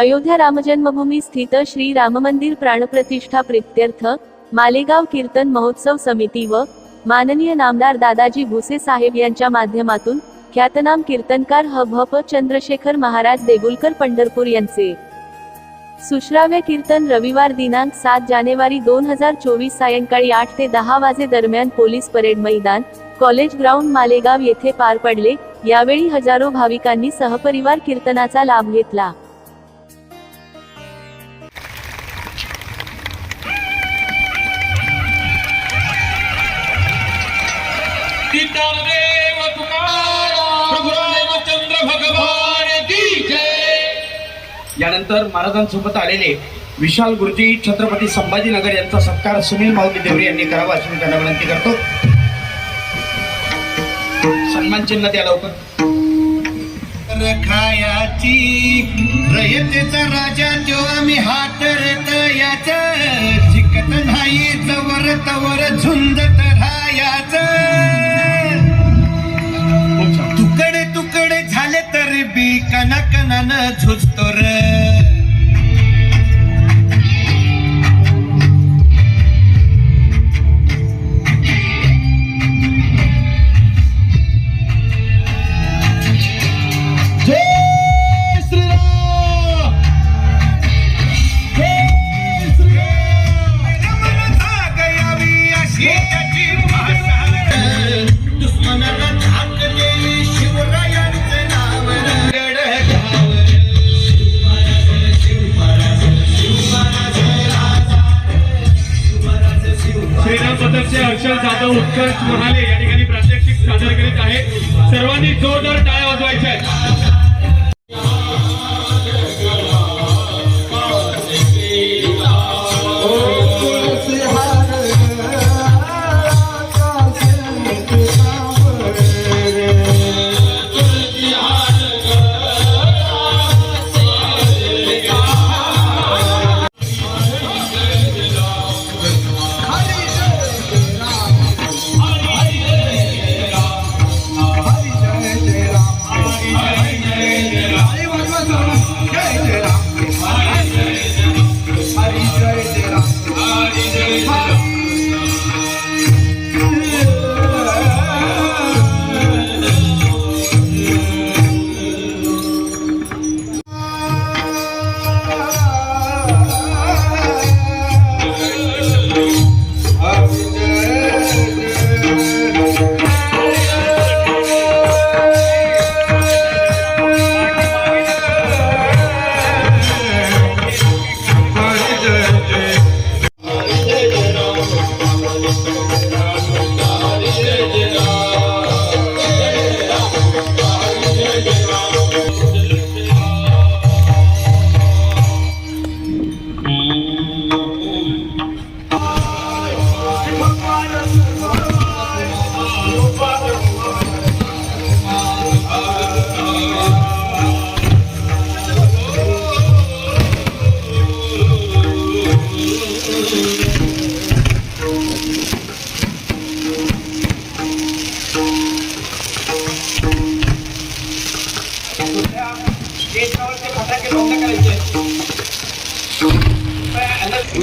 अयोध्या रामजन्मभूमी स्थित श्री राममंदिर प्राणप्रतिष्ठा प्रित्यर्थ मालेगाव कीर्तन महोत्सव समिती व माननीय नामदार दादाजी भुसे साहेब यांच्या माध्यमातून ख्यातनाम कीर्तनकार ह भ प चंद्रशेखर महाराज देगुलकर पंढरपूर यांचे सुश्राव्य कीर्तन रविवार दिनांक सात जानेवारी दोन हजार चोवीस सायंकाळी आठ ते दहा वाजे दरम्यान पोलीस परेड मैदान कॉलेज ग्राउंड मालेगाव येथे पार पडले. यावेळी हजारो भाविकांनी सहपरिवार कीर्तनाचा लाभ घेतला. यानंतर महाराजांसोबत आलेले विशाल गुरुजी छत्रपती संभाजीनगर यांचा सत्कार सुनील माऊली देवरे यांनी करावा अशी मी त्यांना विनंती करतो. सन्मान चिन्ह द्या लवकर. रयतेचा राजा तो आम्ही हात याच शिकत नाही जवर तवर झुंज तर না ঝুঁজতো রে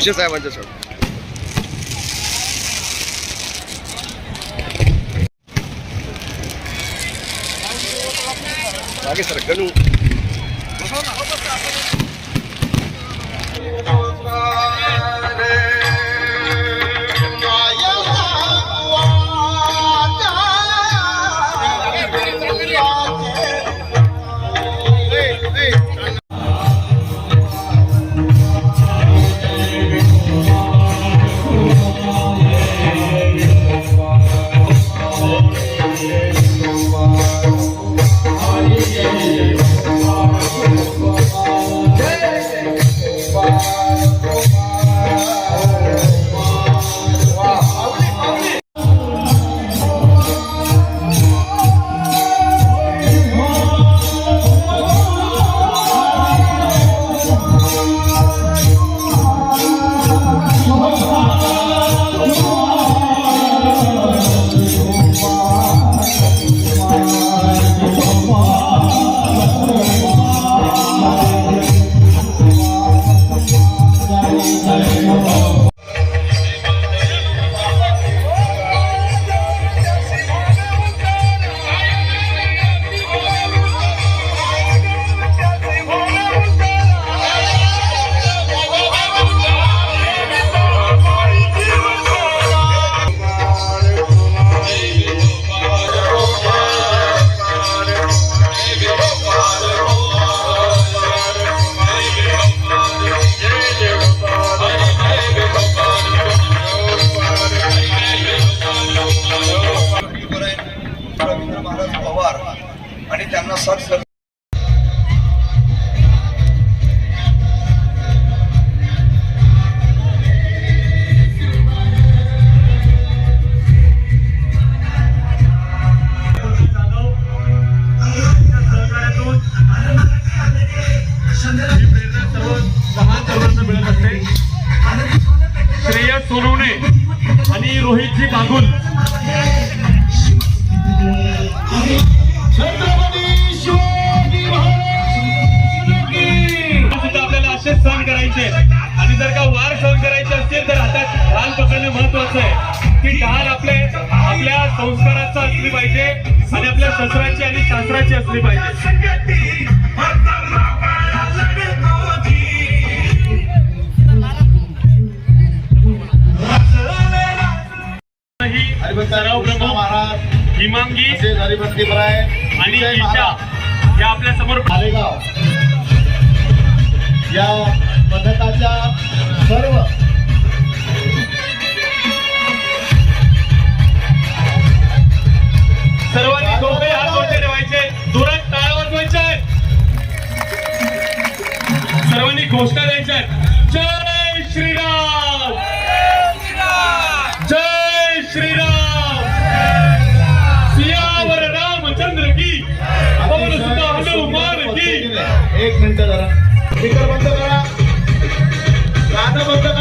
भुसे साहेबांच्या सोड मागे सर गणू महाराज. हिमांगी हरिभक्ती आणि ईशा. या आपल्यासमोर या पथकाच्या सर्व सर्वांनी दोघे हात वरती ठेवायचे. आहेत सर्वांनी घोषणा द्यायच्या जय श्रीराम. जय श्रीराम. एक मिनिट जरा. स्पीकर बंद करा. गाणं बंद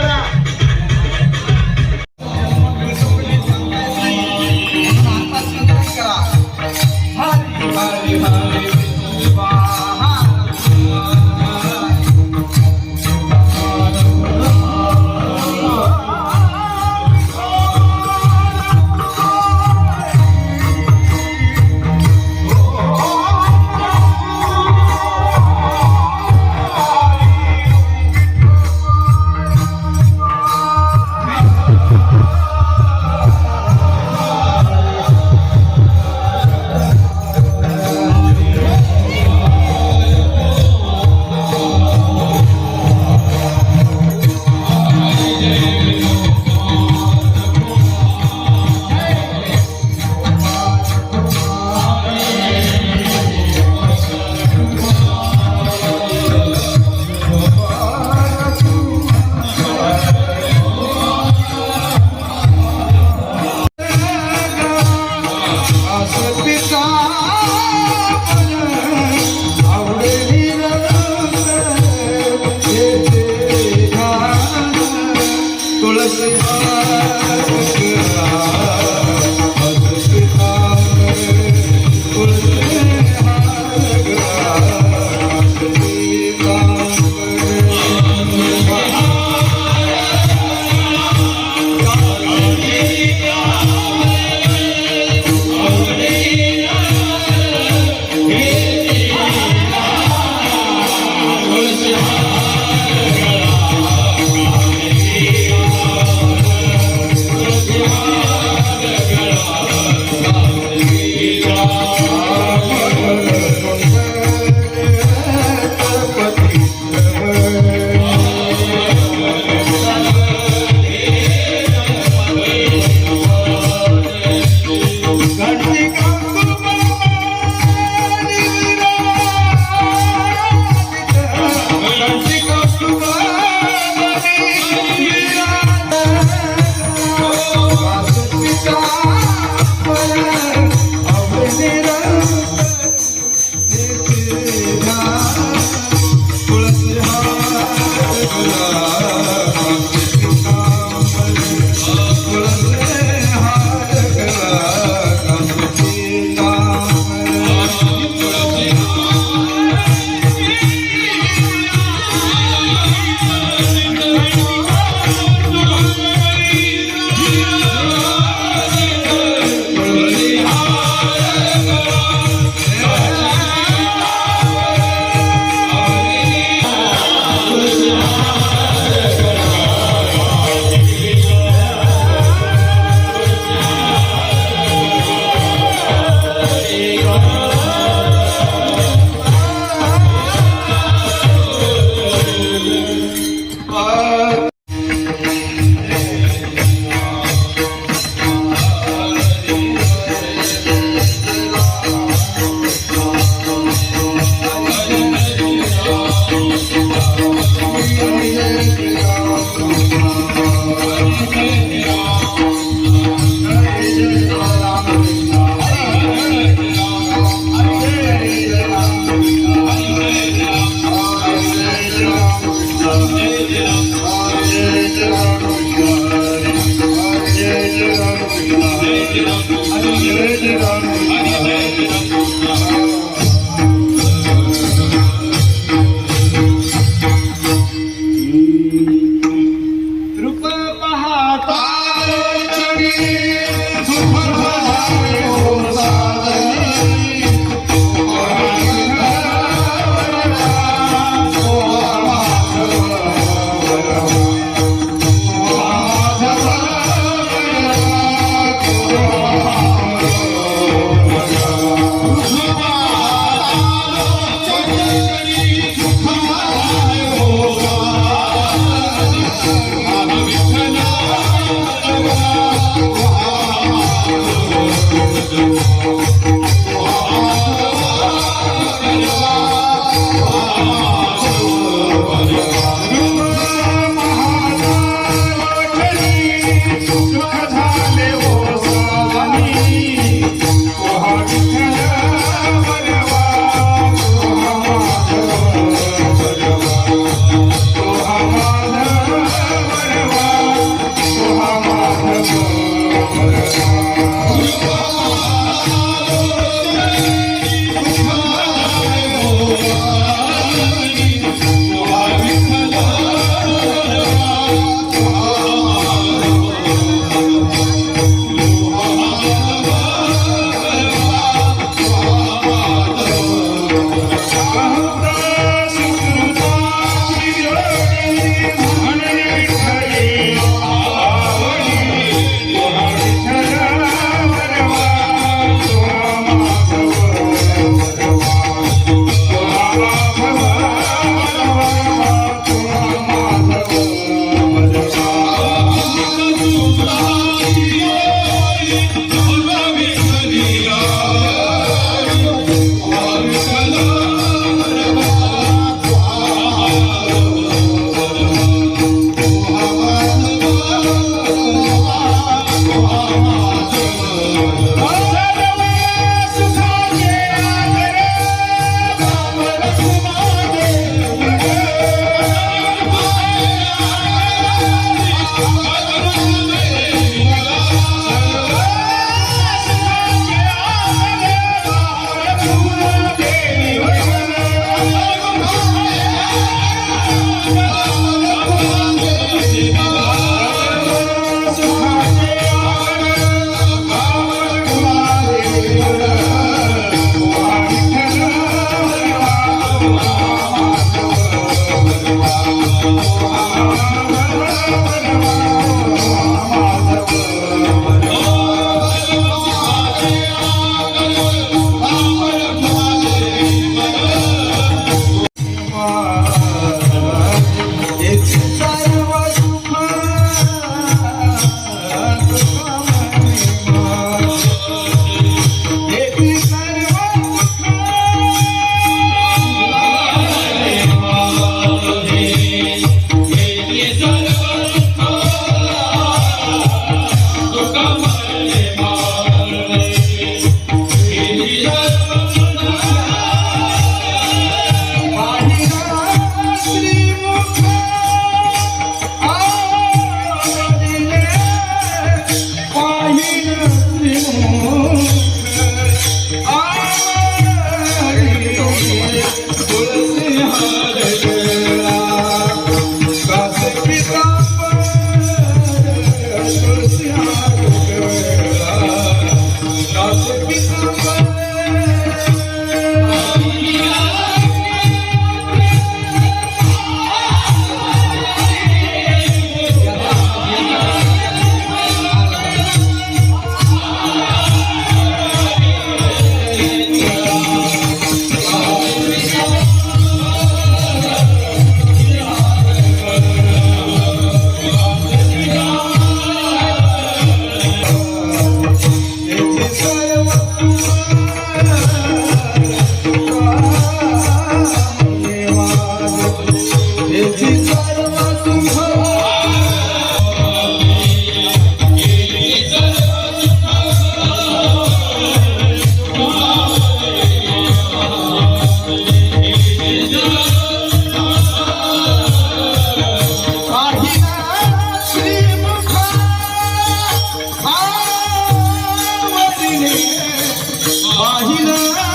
सार्थक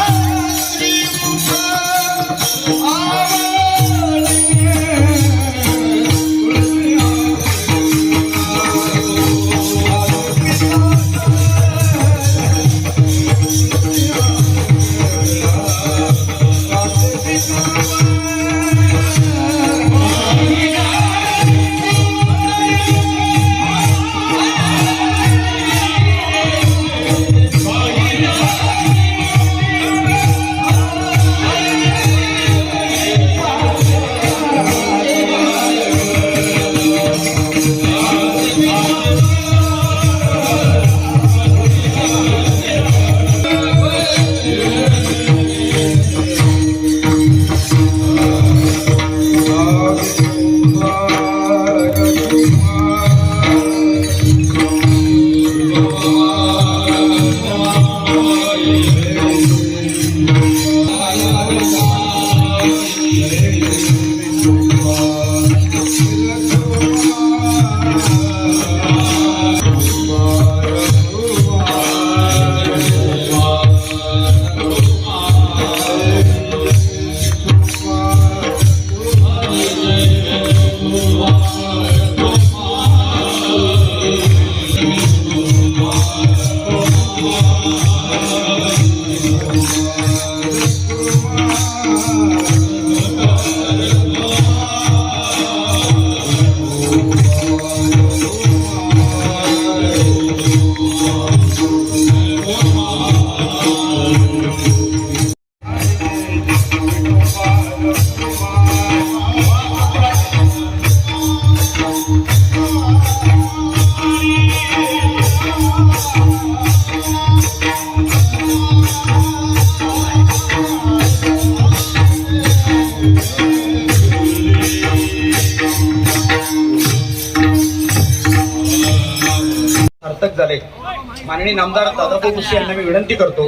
माननीय नामदार दादाभाऊ भुसे यांना मी विनंती करतो.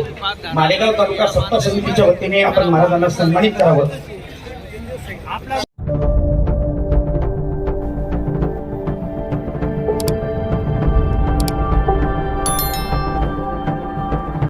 मालेगाव तालुका सत्ता समितीच्या वतीने आपण महाराजांना सन्मानित करावं.